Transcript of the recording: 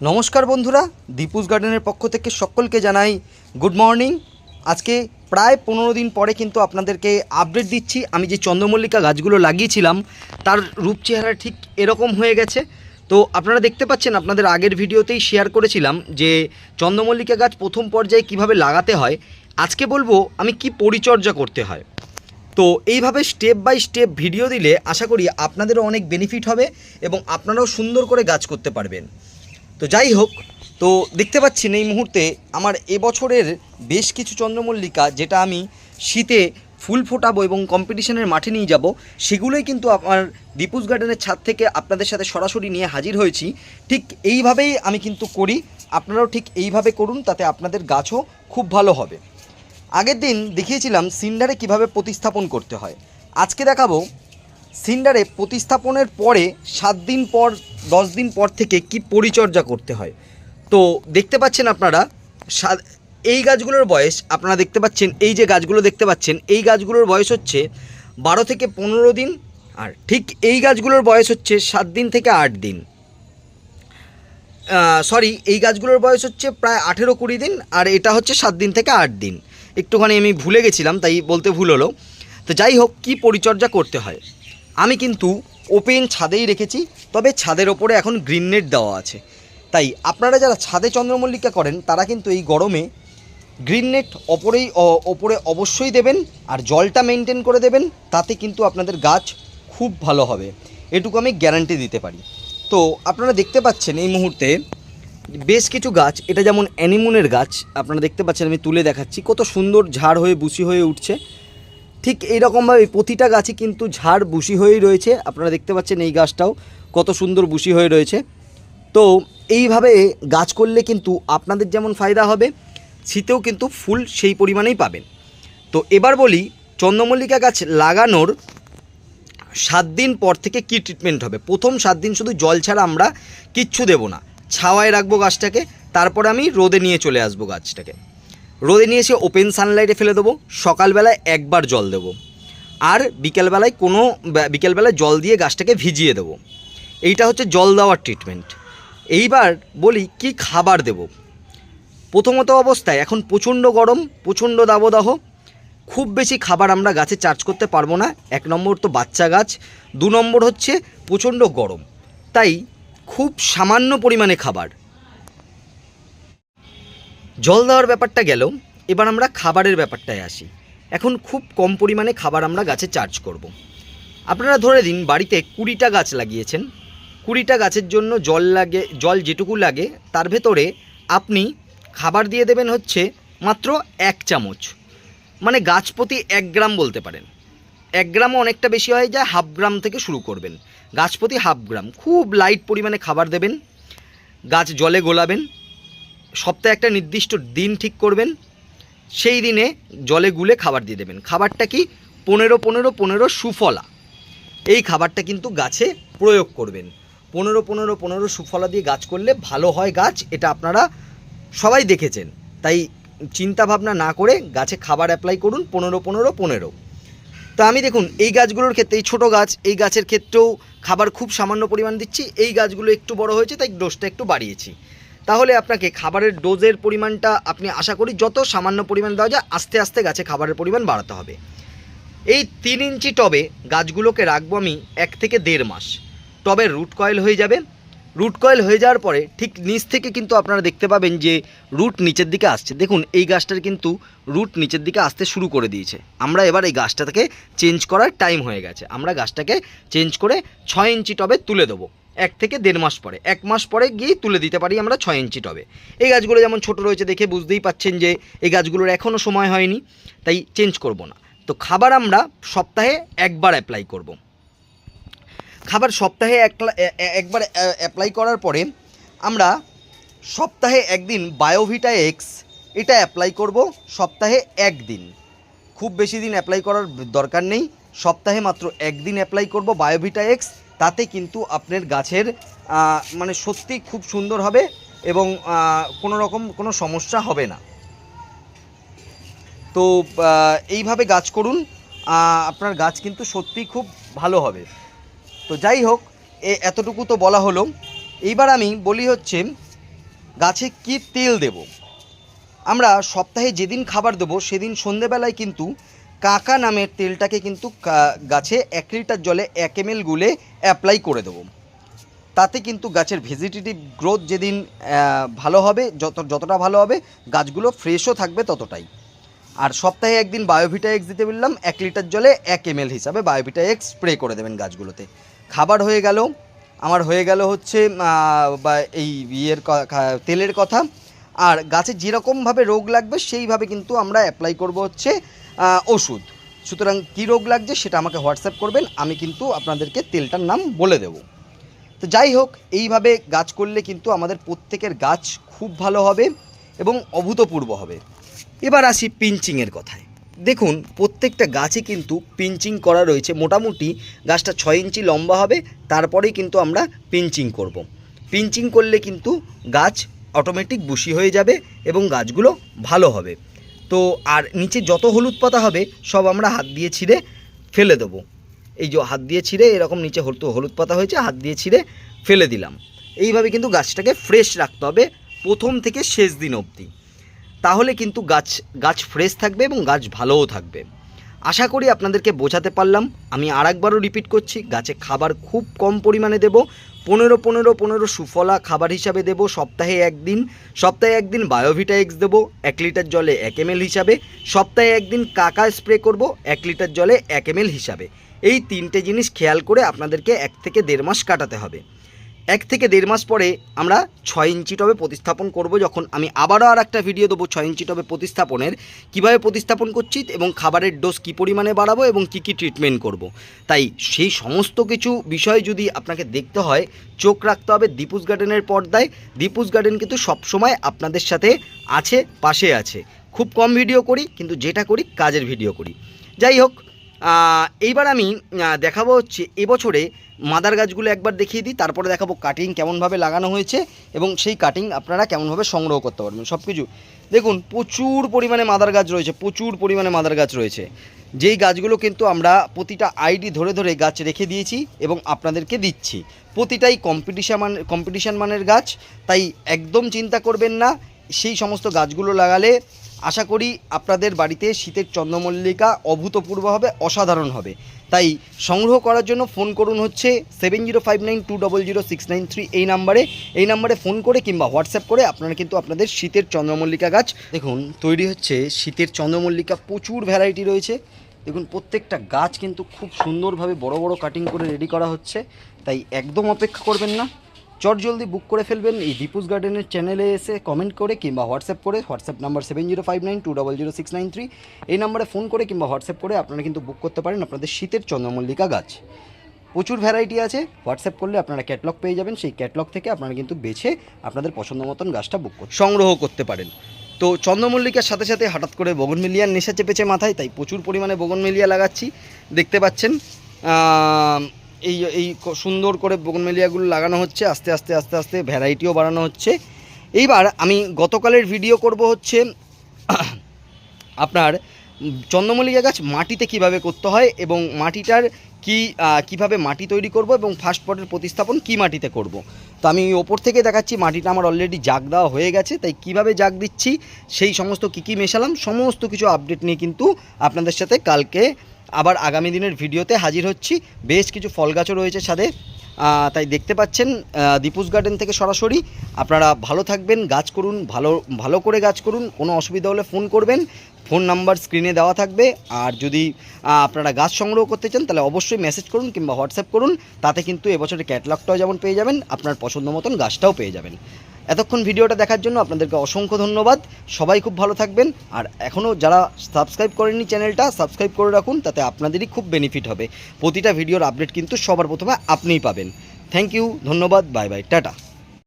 নমস্কার বন্ধুরা, দীপুস গার্ডেনের পক্ষ থেকে সকলকে জানাই গুড মর্নিং। আজকে প্রায় পনেরো দিন পরে কিন্তু আপনাদেরকে আপডেট দিচ্ছি। আমি যে চন্দ্রমল্লিকা গাছগুলো লাগিয়েছিলাম, তার রূপ চেহারা ঠিক এরকম হয়ে গেছে। তো আপনারা দেখতে পাচ্ছেন, আপনাদের আগের ভিডিওতেই শেয়ার করেছিলাম যে চন্দ্রমল্লিকা গাছ প্রথম পর্যায়ে কীভাবে লাগাতে হয়। আজকে বলব, আমি কি পরিচর্যা করতে হয়। তো এইভাবে স্টেপ বাই স্টেপ ভিডিও দিলে আশা করি আপনাদেরও অনেক বেনিফিট হবে এবং আপনারাও সুন্দর করে গাছ করতে পারবেন। তো যাই হোক, তো দেখতে পাচ্ছেন এই মুহূর্তে আমার এবছরের বেশ কিছু চন্দ্রমল্লিকা যেটা আমি শীতে ফুল ফোটাবো এবং কম্পিটিশনের মাঠে নিয়ে যাব, সেগুলোই কিন্তু আমার দীপুস গার্ডেনের ছাদ থেকে আপনাদের সাথে সরাসরি নিয়ে হাজির হয়েছি। ঠিক এইভাবেই আমি কিন্তু করি, আপনারাও ঠিক এইভাবে করুন, তাতে আপনাদের গাছও খুব ভালো হবে। আগের দিন দেখিয়েছিলাম সিন্ডারে কীভাবে প্রতিস্থাপন করতে হয়। আজকে দেখাবো সিন্ডারে প্রতিস্থাপনের পরে সাত দিন পর, দশ দিন পর থেকে কি পরিচর্যা করতে হয়? তো দেখতে পাচ্ছেন আপনারা এই গাছগুলোর বয়স, আপনারা দেখতে পাচ্ছেন, এই যে গাছগুলো দেখতে পাচ্ছেন, এই গাছগুলোর বয়স হচ্ছে বারো থেকে পনেরো দিন আর ঠিক এই গাছগুলোর বয়স হচ্ছে সাত দিন থেকে আট দিন। সরি এই গাছগুলোর বয়স হচ্ছে প্রায় আঠেরো কুড়ি দিন আর এটা হচ্ছে সাত দিন থেকে আট দিন। একটুখানি আমি ভুলে গেছিলাম, তাই বলতে ভুল হলো। তো যাই হোক, কি পরিচর্যা করতে হয়? আমি কিন্তু ওপেন ছাদেই রেখেছি, তবে ছাদের ওপরে এখন গ্রিন নেট দেওয়া আছে। তাই আপনারা যারা ছাদে চন্দ্রমল্লিকা করেন, তারা কিন্তু এই গরমে গ্রিন নেট ওপরেই ওপরে অবশ্যই দেবেন আর জলটা মেনটেন করে দেবেন, তাতে কিন্তু আপনাদের গাছ খুব ভালো হবে। এটুকু আমি গ্যারান্টি দিতে পারি। তো আপনারা দেখতে পাচ্ছেন এই মুহূর্তে বেশ কিছু গাছ, এটা যেমন অ্যানিমুনের গাছ, আপনারা দেখতে পাচ্ছেন, আমি তুলে দেখাচ্ছি। কত সুন্দর ঝাড় হয়ে বুসি হয়ে উঠছে। ঠিক এইরকমভাবে প্রতিটা গাছই কিন্তু ঝাড় বুশি হয়েই রয়েছে। আপনারা দেখতে পাচ্ছেন এই গাছটাও কত সুন্দর বুশি হয়ে রয়েছে। তো এইভাবে গাছ করলে কিন্তু আপনাদের যেমন ফায়দা হবে, শীতেও কিন্তু ফুল সেই পরিমাণেই পাবেন। তো এবার বলি, চন্দ্রমল্লিকা গাছ লাগানোর সাত দিন পর থেকে কি ট্রিটমেন্ট হবে? প্রথম সাত দিন শুধু জল ছাড়া আমরা কিচ্ছু দেব না। ছাওয়ায় রাখব গাছটাকে, তারপর আমি রোদে নিয়ে চলে আসব গাছটাকে। রোদে নিয়ে এসে ওপেন সানলাইটে ফেলে দেবো, সকালবেলায় একবার জল দেবো। আর বিকেলবেলায় কোনো বিকেলবেলায় জল দিয়ে গাছটাকে ভিজিয়ে দেবো। এইটা হচ্ছে জল দেওয়ার ট্রিটমেন্ট এইবার বলি, কি খাবার দেব? প্রথমত অবস্থায় এখন প্রচণ্ড গরম, প্রচণ্ড দাবদাহ। খুব বেশি খাবার আমরা গাছে চার্জ করতে পারব না। এক নম্বর তো বাচ্চা গাছ, দু নম্বর হচ্ছে প্রচণ্ড গরম। তাই খুব সামান্য পরিমাণে খাবার। জল দেওয়ার ব্যাপারটা গেল এবার আমরা খাবারের ব্যাপারটায় আসি। এখন খুব কম পরিমাণে খাবার আমরা গাছে চার্জ করব। আপনারা ধরে দিন বাড়িতে কুড়িটা গাছ লাগিয়েছেন। কুড়িটা গাছের জন্য জল লাগে, জল যেটুকু লাগে, তার ভেতরে আপনি খাবার দিয়ে দেবেন হচ্ছে মাত্র এক চামচ। মানে গাছ প্রতি এক গ্রাম বলতে পারেন। এক গ্রামও অনেকটা বেশি হয় যা হাফ গ্রাম থেকে শুরু করবেন। গাছ প্রতি হাফ গ্রাম। খুব লাইট পরিমাণে খাবার দেবেন। গাছ জলে গোলাবেন। সপ্তাহে একটা নির্দিষ্ট দিন ঠিক করবেন, সেই দিনে জলে গুলে খাবার দিয়ে দেবেন। খাবারটা কি? পনেরো পনেরো পনেরো সুফলা। এই খাবারটা কিন্তু গাছে প্রয়োগ করবেন। পনেরো পনেরো পনেরো সুফলা দিয়ে গাছ করলে ভালো হয় গাছ, এটা আপনারা সবাই দেখেছেন। তাই চিন্তা ভাবনা না করে গাছে খাবার অ্যাপ্লাই করুন পনেরো পনেরো পনেরো। তো আমি দেখুন, এই গাছগুলোর ক্ষেত্রে, এই ছোটো গাছ, এই গাছের ক্ষেত্রেও খাবার খুব সামান্য পরিমাণ দিচ্ছি, এই গাছগুলো একটু বড় হয়েছে, তাই ডোজটা একটু বাড়িয়েছি। তাহলে আপনাকে খাবারের ডোজের পরিমাণটা আপনি আশা করি যত সামান্য পরিমাণ দেওয়া যায়, আস্তে আস্তে গাছে খাবারের পরিমাণ বাড়াতে হবে। এই তিন ইঞ্চি টবে গাছগুলোকে রাখব আমি এক থেকে দেড় মাস। টবে রুট কয়েল হয়ে যাবে। রুট কয়েল হয়ে যাওয়ার পরে ঠিক নিচ থেকে কিন্তু আপনারা দেখতে পাবেন যে রুট নিচের দিকে আসছে। দেখুন, এই গাছটার কিন্তু রুট নিচের দিকে আসতে শুরু করে দিয়েছে। আমরা এবার এই গাছটাকে চেঞ্জ করার টাইম হয়ে গেছে। আমরা গাছটাকে চেঞ্জ করে ছয় ইঞ্চি টবে তুলে দেবো। এক থেকে দেড় মাস পরে, এক মাস পরে গিয়ে তুলে দিতে পারি আমরা ছয় ইঞ্চি টবে। এই গাছগুলো যেমন ছোট রয়েছে দেখে বুঝতেই পাচ্ছেন যে এই গাছগুলোর এখনও সময় হয়নি, তাই চেঞ্জ করব না। তো খাবার আমরা সপ্তাহে একবার অ্যাপ্লাই করব। খাবার সপ্তাহে একবার অ্যাপ্লাই করার পরে আমরা সপ্তাহে একদিন বায়োভিটা এক্স এটা অ্যাপ্লাই করব সপ্তাহে একদিন। খুব বেশি দিন অ্যাপ্লাই করার দরকার নেই, সপ্তাহে মাত্র একদিন অ্যাপ্লাই করব বায়োভিটা এক্স তাতে কিন্তু আপনার গাছের মানে সত্যি খুব সুন্দর হবে এবং কোনো রকম কোনো সমস্যা হবে না। তো এইভাবে গাছ করুন আপনার গাছ কিন্তু সত্যি খুব ভালো হবে। তো যাই হোক, এ, এতটুকু তো বলা হলো। এইবার আমি বলি হচ্ছে, গাছে কি তেল দেব? আমরা সপ্তাহে যেদিন খাবার দেবো, সেদিন সন্ধেবেলায় কিন্তু কাকা নামের তেলটাকে কিন্তু গাছে এক লিটার জলে এক এম গুলে অ্যাপ্লাই করে দেবো। তাতে কিন্তু গাছের ভেজিটেটিভ গ্রোথ যেদিন ভালো হবে, যত, যতটা ভালো হবে, গাছগুলো ফ্রেশও থাকবে ততটাই। আর সপ্তাহে একদিন বায়োভিটা এক্স দিতে বললাম, এক লিটার জলে এক এম হিসাবে বায়োভিটা এক্স স্প্রে করে দেবেন গাছগুলোতে। খাবার হয়ে গেল। আমার হয়ে গেল হচ্ছে বা এই ইয়ের তেলের কথা। আর গাছে যেরকমভাবে রোগ লাগবে, সেইভাবে কিন্তু আমরা অ্যাপ্লাই করব হচ্ছে ওষুধ। সুতরাং কী রোগ লাগছে সেটা আমাকে হোয়াটসঅ্যাপ করবেন, আমি কিন্তু আপনাদেরকে তেলটার নাম বলে দেবো। তো যাই হোক, এইভাবে গাছ করলে কিন্তু আমাদের প্রত্যেকের গাছ খুব ভালো হবে এবং অভূতপূর্ব হবে। এবার আসি পিঞ্চিংয়ের কথায়। দেখুন, প্রত্যেকটা গাছে কিন্তু পিঞ্চিং করা রয়েছে। মোটামুটি গাছটা ছয় ইঞ্চি লম্বা হবে, তারপরেই কিন্তু আমরা পিঞ্চিং করব। পিঞ্চিং করলে কিন্তু গাছ অটোমেটিক বুশি হয়ে যাবে এবং গাছগুলো ভালো হবে। তো আর নিচে যত হলুদ পাতা হবে, সব আমরা হাত দিয়ে ছিঁড়ে ফেলে দেবো। এই যে হাত দিয়ে ছিঁড়ে, এরকম নিচে হলুদ হলুদ পাতা হয়েছে, হাত দিয়ে ছিঁড়ে ফেলে দিলাম। এইভাবে কিন্তু গাছটাকে ফ্রেশ রাখতে হবে প্রথম থেকে শেষ দিন অবধি। তাহলে কিন্তু গাছ গাছ ফ্রেশ থাকবে এবং গাছ ভালোও থাকবে। আশা করি আপনাদেরকে বোঝাতে পারলাম। আমি আর একবারও রিপিট করছি, গাছে খাবার খুব কম পরিমাণে দেব। পনেরো পনেরো পনেরো সুফলা খাবার হিসাবে দেব, সপ্তাহে একদিন। সপ্তাহে একদিন বায়োভিটা এক্স দেবো, এক লিটার জলে এক এম হিসাবে। সপ্তাহে একদিন কাকা স্প্রে করব, এক লিটার জলে এক এম হিসাবে। এই তিনটে জিনিস খেয়াল করে আপনাদেরকে এক থেকে দেড় মাস কাটাতে হবে। এক থেকে দেড় মাস পরে আমরা ছয় ইঞ্চি টবে প্রতিস্থাপন করব যখন আমি আবারও আর একটা ভিডিও দেবো ছয় ইঞ্চি টবে প্রতিস্থাপনের। কীভাবে প্রতিস্থাপন করছি এবং খাবারের ডোজ কী পরিমাণে বাড়াবো এবং কী কী ট্রিটমেন্ট করব। তাই সেই সমস্ত কিছু বিষয় যদি আপনাকে দেখতে হয়, চোখ রাখতে হবে দীপুস গার্ডেনের পর্দায়। দীপুস গার্ডেন কিন্তু সবসময় আপনাদের সাথে আছে, পাশে আছে। খুব কম ভিডিও করি, কিন্তু যেটা করি, কাজের ভিডিও করি। যাই হোক এইবার আমি দেখাবো হচ্ছে এবছরে মাদার গাছগুলো একবার দেখিয়ে দিই, তারপরে দেখাবো কাটিং কেমনভাবে লাগানো হয়েছে এবং সেই কাটিং আপনারা কেমনভাবে সংগ্রহ করতে পারবেন সব কিছু দেখুন, প্রচুর পরিমাণে মাদার গাছ রয়েছে, প্রচুর পরিমাণে মাদার গাছ রয়েছে। যেই গাছগুলো কিন্তু আমরা প্রতিটা আইডি ধরে ধরে গাছ রেখে দিয়েছি এবং আপনাদেরকে দিচ্ছি। প্রতিটাই কম্পিটিশান মান কম্পিটিশান মানের গাছ, তাই একদম চিন্তা করবেন না, সেই সমস্ত গাছগুলো লাগালে আশা করি আপনাদের বাড়িতে শীতের চন্দ্রমল্লিকা অভূতপূর্ব হবে, অসাধারণ হবে। তাই সংগ্রহ করার জন্য ফোন করুন হচ্ছে seven zero five nine two double zero six nine three এই নাম্বারে। এই নাম্বারে ফোন করে কিংবা হোয়াটসঅ্যাপ করে আপনারা কিন্তু আপনাদের শীতের চন্দ্রমল্লিকা গাছ, দেখুন, তৈরি হচ্ছে। শীতের চন্দ্রমল্লিকা প্রচুর ভ্যারাইটি রয়েছে। দেখুন, প্রত্যেকটা গাছ কিন্তু খুব সুন্দরভাবে বড় বড় কাটিং করে রেডি করা হচ্ছে। তাই একদম অপেক্ষা করবেন না। চট জলদি বুক করে ফেলবেন এই দীপুস গার্ডেনের চ্যানেলে এসে কমেন্ট করে কিংবা হোয়াটসঅ্যাপ করে WhatsApp number seven zero five nine two double zero six nine three এই নাম্বারে ফোন করে কিংবা হোয়াটসঅ্যাপ করে আপনারা কিন্তু বুক করতে পারেন আপনাদের শীতের চন্দ্রমল্লিকা গাছ। প্রচুর ভ্যারাইটি আছে হোয়াটসঅ্যাপ করলে আপনারা ক্যাটলগ পেয়ে যাবেন, সেই ক্যাটলগ থেকে আপনারা কিন্তু বেছে আপনাদের পছন্দ মতন গাছটা বুক সংগ্রহ করতে পারেন। তো চন্দ্রমল্লিকার সাথে সাথে হঠাৎ করে বগনমিলিয়ার নেশা চেপেছে মাথায়, তাই প্রচুর পরিমাণে বগনমিলিয়া লাগাচ্ছি। দেখতে পাচ্ছেন এই এই সুন্দর করে বগনমেলিয়াগুলো লাগানো হচ্ছে, আস্তে আস্তে আস্তে আস্তে ভ্যারাইটিও বাড়ানো হচ্ছে। এইবার আমি গতকালের ভিডিও করব হচ্ছে আপনার চন্দ্রমল্লিকা গাছ মাটিতে কীভাবে করতে হয় এবং মাটিটার কি কীভাবে মাটি তৈরি করব এবং ফার্স্ট পটের প্রতিস্থাপন কি মাটিতে করব। তো আমি ওপর থেকে দেখাচ্ছি, মাটিটা আমার অলরেডি জাগ দেওয়া হয়ে গেছে, তাই কীভাবে জাগ দিচ্ছি, সেই সমস্ত কী কী মেশালাম, সমস্ত কিছু আপডেট নিয়ে কিন্তু আপনাদের সাথে কালকে আবার আগামী দিনের ভিডিওতে হাজির হচ্ছি। বেশ কিছু ফল গাছও রয়েছে ছাদে তাই দেখতে পাচ্ছেন দীপুস গার্ডেন থেকে সরাসরি। আপনারা ভালো থাকবেন, গাছ করুন, ভালো ভালো করে গাছ করুন, কোনো অসুবিধা হলে ফোন করবেন। ফোন নাম্বার স্ক্রিনে দেওয়া থাকবে। আর যদি আপনারা গাছ সংগ্রহ করতে চান, তাহলে অবশ্যই মেসেজ করুন কিংবা হোয়াটসঅ্যাপ করুন। তাতে কিন্তু এবছরের ক্যাটলগটাও যেমন পেয়ে যাবেন, আপনার পছন্দ মতন গাছটাও পেয়ে যাবেন। এতক্ষণ ভিডিওটা দেখার জন্য আপনাদেরকে অসংখ্য ধন্যবাদ। সবাই খুব ভালো থাকবেন। আর এখনও যারা সাবস্ক্রাইব করেননি চ্যানেলটা, সাবস্ক্রাইব করে রাখুন, তাতে আপনাদেরই খুব বেনিফিট হবে। প্রতিটা ভিডিওর আপডেট কিন্তু সবার প্রথমে আপনিই পাবেন। থ্যাংক ইউ ধন্যবাদ বাই বাই টাটা।